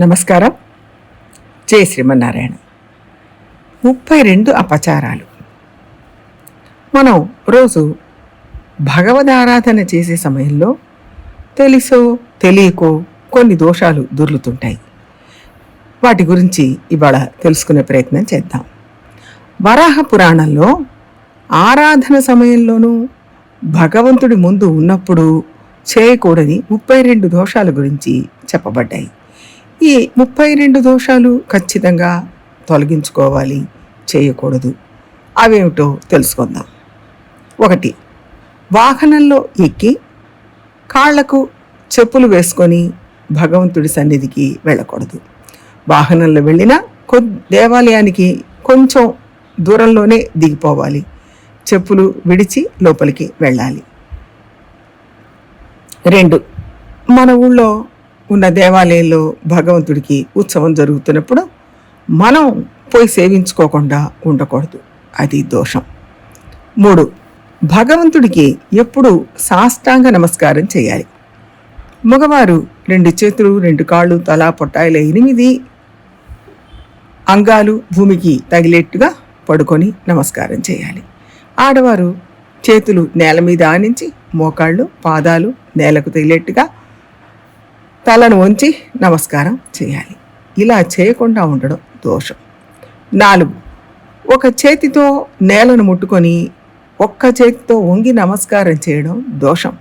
నమస్కారం. జై శ్రీమన్నారాయణ. ముప్పై రెండు అపచారాలు. మనం రోజు భగవదారాధన చేసే సమయంలో తెలుసో తెలియకో కొన్ని దోషాలు దొర్లుతుంటాయి. వాటి గురించి ఇవాళ తెలుసుకునే ప్రయత్నం చేద్దాం. వరాహ పురాణంలో ఆరాధన సమయంలోనూ భగవంతుడి ముందు ఉన్నప్పుడు చేయకూడని ముప్పై రెండు దోషాల గురించి చెప్పబడ్డాయి. ఈ ముప్పై రెండు దోషాలు ఖచ్చితంగా తొలగించుకోవాలి చేయకూడదు. అవేమిటో తెలుసుకుందాం. ఒకటి వాహనంలో ఎక్కి కాళ్ళకు చెప్పులు వేసుకొని భగవంతుడి సన్నిధికి వెళ్ళకూడదు. వాహనంలో వెళ్ళినా కొ దేవాలయానికి కొంచెం దూరంలోనే దిగిపోవాలి. చెప్పులు విడిచి లోపలికి వెళ్ళాలి. రెండు మన ఊళ్ళో ఉన్న దేవాలయంలో భగవంతుడికి ఉత్సవం జరుగుతున్నప్పుడు మనం పోయి సేవించుకోకుండా ఉండకూడదు. అది దోషం. మూడు భగవంతుడికి ఎప్పుడు సాష్టాంగ నమస్కారం చేయాలి. మగవారు రెండు చేతులు రెండు కాళ్ళు తల పొట్టాయిల ఎనిమిది అంగాలు భూమికి తగిలేట్టుగా పడుకొని నమస్కారం చేయాలి. ఆడవారు చేతులు నేల మీద ఆనించి మోకాళ్ళు పాదాలు నేలకు తగిలేట్టుగా తలను వంచి నమస్కారం చేయాలి. ఇలా చేయకుండా ఉండడం దోషం. నాలుగు ఒక చేతితో నేలను ముట్టుకొని ఒక్క చేతితో వంగి నమస్కారం చేయడం దోషం.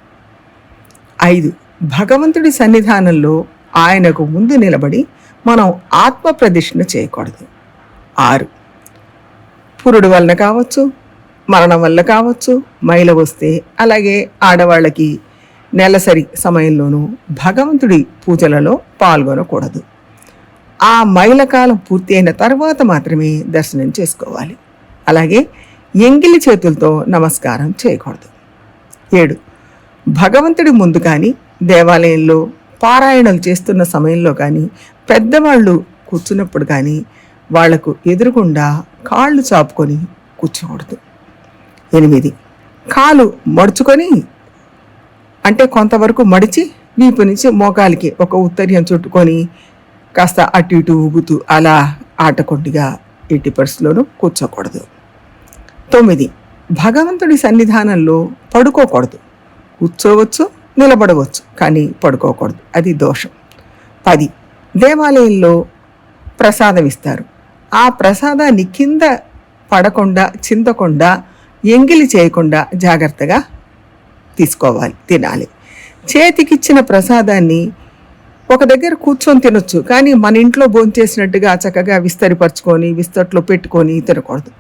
ఐదు భగవంతుడి సన్నిధానంలో ఆయనకు ముందు నిలబడి మనం ఆత్మ ప్రదర్శన చేయకూడదు. ఆరు పురుడు వలన కావచ్చు మరణం వల్ల కావచ్చు మైల వస్తే అలాగే ఆడవాళ్ళకి నెలసరి సమయంలోనూ భగవంతుడి పూజలలో పాల్గొనకూడదు. ఆ మైలకాలం పూర్తి అయిన తర్వాత మాత్రమే దర్శనం చేసుకోవాలి. అలాగే ఎంగిలి చేతులతో నమస్కారం చేయకూడదు. ఏడు. భగవంతుడి ముందు కానీ దేవాలయంలో పారాయణలు చేస్తున్న సమయంలో కానీ పెద్దవాళ్ళు కూర్చున్నప్పుడు కానీ వాళ్ళకు ఎదురుగుండా కాళ్ళు చాపుకొని కూర్చోకూడదు. ఎనిమిది. కాలు మడుచుకొని అంటే కొంతవరకు మడిచి వీపు నుంచి మోకాలికి ఒక ఉత్తర్యం చుట్టుకొని కాస్త అటు ఇటు ఊగుతూ అలా ఆటకొండిగా ఎట్టి పరిస్థితుల్లోనూ కూర్చోకూడదు. తొమ్మిది. భగవంతుడి సన్నిధానంలో పడుకోకూడదు. కూర్చోవచ్చు నిలబడవచ్చు కానీ పడుకోకూడదు. అది దోషం. పది. దేవాలయంలో ప్రసాదం ఇస్తారు ఆ ప్రసాదాన్ని కింద పడకుండా చిందకుండా ఎంగిలి చేయకుండా జాగ్రత్తగా తీసుకోవాలి తినాలి. చేతికిచ్చిన ప్రసాదాన్ని ఒక దగ్గర కూర్చొని తినొచ్చు కానీ మన ఇంట్లో భోంచేసినట్టుగా చక్కగా విస్తరిపరచుకొని విస్తట్లో పెట్టుకొని తినకూడదు.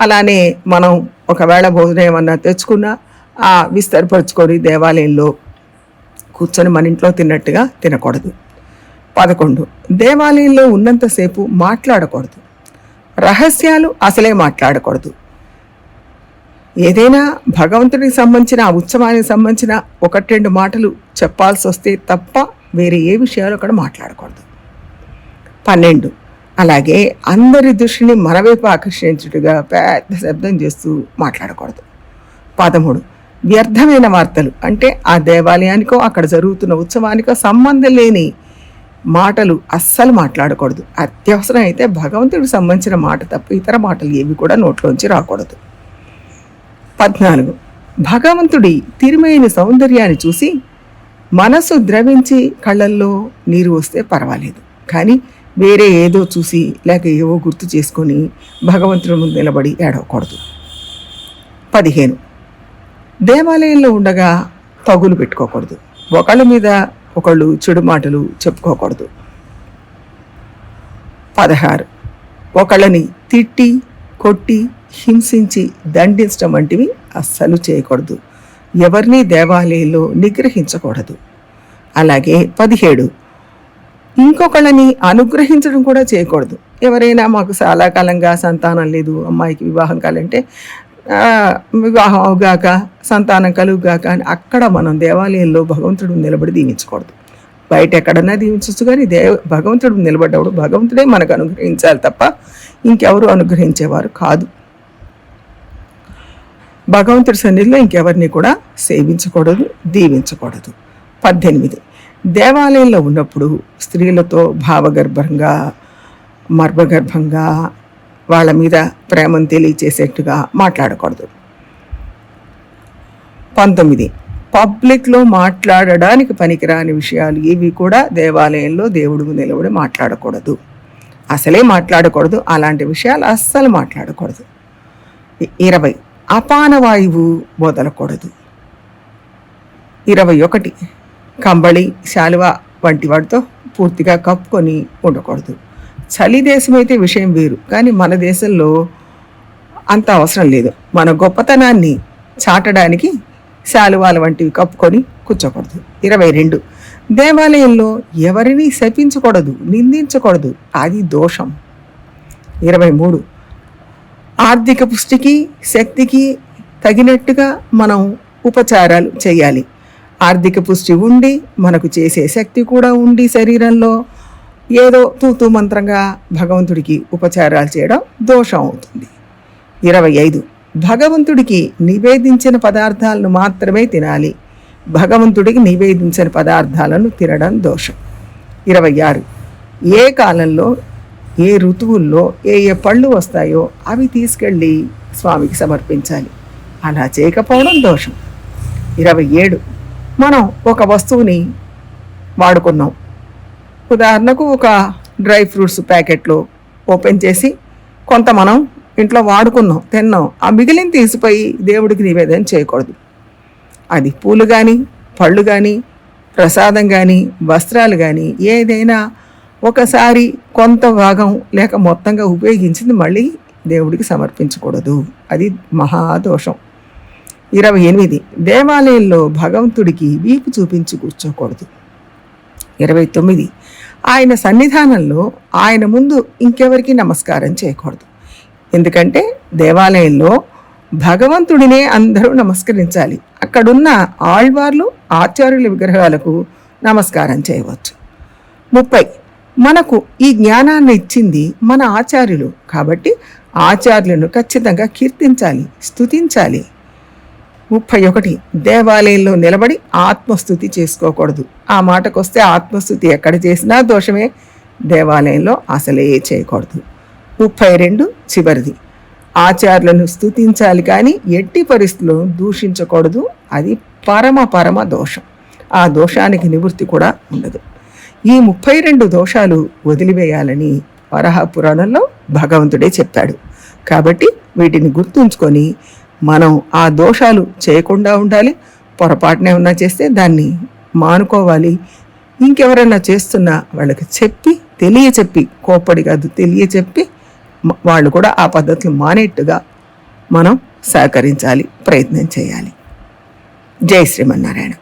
అలానే మనం ఒకవేళ భోజనం ఏమన్నా తెచ్చుకున్నా ఆ విస్తరిపరచుకొని దేవాలయంలో కూర్చొని మన ఇంట్లో తిన్నట్టుగా తినకూడదు. పదకొండు. దేవాలయంలో ఉన్నంతసేపు మాట్లాడకూడదు. రహస్యాలు అసలే మాట్లాడకూడదు. ఏదైనా భగవంతుడికి సంబంధించిన ఆ ఉత్సవానికి సంబంధించిన ఒకటి రెండు మాటలు చెప్పాల్సి వస్తే తప్ప వేరే ఏ విషయాలు అక్కడ మాట్లాడకూడదు. పన్నెండు. అలాగే అందరి దృష్టిని మనవైపు ఆకర్షించుటగా పెద్ద శబ్దం చేస్తూ మాట్లాడకూడదు. పదమూడు. వ్యర్థమైన వార్తలు అంటే ఆ దేవాలయానికో అక్కడ జరుగుతున్న ఉత్సవానికో సంబంధం లేని మాటలు అస్సలు మాట్లాడకూడదు. అత్యవసరం అయితే భగవంతుడికి సంబంధించిన మాట తప్ప ఇతర మాటలు ఏవి కూడా నోట్లోంచి రాకూడదు. పద్నాలుగు. భగవంతుడి తిరుమైన సౌందర్యాన్ని చూసి మనసు ద్రవించి కళ్ళల్లో నీరు వస్తే పర్వాలేదు. కానీ వేరే ఏదో చూసి లేక ఏవో గుర్తు చేసుకొని భగవంతుడి ముందు నిలబడి ఏడవకూడదు. పదిహేను. దేవాలయంలో ఉండగా తగులు పెట్టుకోకూడదు. ఒకళ్ళ మీద ఒకళ్ళు చెడు మాటలు చెప్పుకోకూడదు. పదహారు. ఒకళ్ళని తిట్టి కొట్టి హింసించి దండించడం వంటివి అస్సలు చేయకూడదు. ఎవరిని దేవాలయంలో నిగ్రహించకూడదు. అలాగే పదిహేడు. ఇంకొకళ్ళని అనుగ్రహించడం కూడా చేయకూడదు. ఎవరైనా మాకు చాలా కాలంగా సంతానం లేదు అమ్మాయికి వివాహం కాలంటే వివాహం అవుగాక సంతానం కలుగుగాక అని అక్కడ మనం దేవాలయంలో భగవంతుడు నిలబడి దీవించకూడదు. బయట ఎక్కడన్నా దీవించవచ్చు కానీ దేవ భగవంతుడు నిలబడ్డప్పుడు భగవంతుడే మనకు అనుగ్రహించాలి తప్ప ఇంకెవరు అనుగ్రహించేవారు కాదు. భగవంతుడి సన్నిధిలో ఇంకెవరిని కూడా సేవించకూడదు దీవించకూడదు. పద్దెనిమిది. దేవాలయంలో ఉన్నప్పుడు స్త్రీలతో భావగర్భంగా మర్మగర్భంగా వాళ్ళ మీద ప్రేమను తెలియచేసేట్టుగా మాట్లాడకూడదు. పంతొమ్మిది. పబ్లిక్లో మాట్లాడడానికి పనికిరాని విషయాలు ఇవి కూడా దేవాలయంలో దేవుడు నిలబడి మాట్లాడకూడదు. అసలే మాట్లాడకూడదు. అలాంటి విషయాలు అస్సలు మాట్లాడకూడదు. ఇరవై. అపానవాయువు వదలకూడదు ఇరవై ఒకటి. కంబళి శాలువ వంటి వాటితో పూర్తిగా కప్పుకొని ఉండకూడదు. చలి దేశం అయితే విషయం వేరు కానీ మన దేశంలో అంత అవసరం లేదు. మన గొప్పతనాన్ని చాటడానికి శాలువాల వంటివి కప్పుకొని కూర్చోకూడదు. ఇరవై రెండు. దేవాలయంలో ఎవరిని శపించకూడదు నిందించకూడదు అది దోషం. ఇరవై మూడు. ఆర్థిక పుష్టికి శక్తికి తగినట్టుగా మనం ఉపచారాలు చేయాలి. ఆర్థిక పుష్టి ఉండి మనకు చేసే శక్తి కూడా ఉండి శరీరంలో ఏదో తూతూ మంత్రంగా భగవంతుడికి ఉపచారాలు చేయడం దోషం అవుతుంది. ఇరవై ఐదు. భగవంతుడికి నివేదించిన పదార్థాలను మాత్రమే తినాలి. భగవంతుడికి నివేదించిన పదార్థాలను తినడం దోషం. ఇరవై ఆరు. ఏ కాలంలో ఏ ఋతువుల్లో ఏ ఏ పళ్ళు వస్తాయో అవి తీసుకెళ్ళి స్వామికి సమర్పించాలి. అలా చేయకపోవడం దోషం. ఇరవై ఏడు. మనం ఒక వస్తువుని వాడుకున్నాం. ఉదాహరణకు ఒక డ్రై ఫ్రూట్స్ ప్యాకెట్లు ఓపెన్ చేసి కొంత మనం ఇంట్లో వాడుకున్నాం తిన్నాం. ఆ మిగిలిన తీసిపోయి దేవుడికి నివేదన చేయకూడదు. అది పూలు కానీ పళ్ళు కానీ ప్రసాదం కానీ వస్త్రాలు కానీ ఏదైనా ఒకసారి కొంత భాగం లేక మొత్తంగా ఉపయోగించింది మళ్ళీ దేవుడికి సమర్పించకూడదు. అది మహాదోషం. ఇరవై ఎనిమిది. దేవాలయంలో భగవంతుడికి వీపు చూపించి కూర్చోకూడదు. ఇరవై తొమ్మిది. ఆయన సన్నిధానంలో ఆయన ముందు ఇంకెవరికి నమస్కారం చేయకూడదు. ఎందుకంటే దేవాలయంలో భగవంతుడినే అందరూ నమస్కరించాలి. అక్కడున్న ఆళ్వార్లు ఆచార్యుల విగ్రహాలకు నమస్కారం చేయవచ్చు. ముప్పై. మనకు ఈ జ్ఞానాన్ని ఇచ్చింది మన ఆచార్యులు. కాబట్టి ఆచార్యులను ఖచ్చితంగా కీర్తించాలి స్తుతించాలి. ముప్పై ఒకటి. దేవాలయంలో నిలబడి ఆత్మస్థుతి చేసుకోకూడదు. ఆ మాటకొస్తే ఆత్మస్థుతి ఎక్కడ చేసినా దోషమే. దేవాలయంలో అసలే చేయకూడదు. ముప్పై రెండు. చివరిది. ఆచార్యులను స్థుతించాలి కానీ ఎట్టి పరిస్థితుల్లో దూషించకూడదు. అది పరమ పరమ దోషం. ఆ దోషానికి నివృత్తి కూడా ఉండదు. ఈ ముప్పై రెండు దోషాలు వదిలివేయాలని వరహ పురాణంలో భగవంతుడే చెప్పాడు. కాబట్టి వీటిని గుర్తుంచుకొని మనం ఆ దోషాలు చేయకుండా ఉండాలి పొరపాటునే ఉన్నా చేస్తే దాన్ని మానుకోవాలి. ఇంకెవరైనా చేస్తున్నా వాళ్ళకి చెప్పి తెలియచెప్పి కోప్పడి కాదు తెలియచెప్పి వాళ్ళు కూడా ఆ పద్ధతులు మానేట్టుగా మనం సహకరించాలి ప్రయత్నం చేయాలి. జై శ్రీమన్నారాయణ.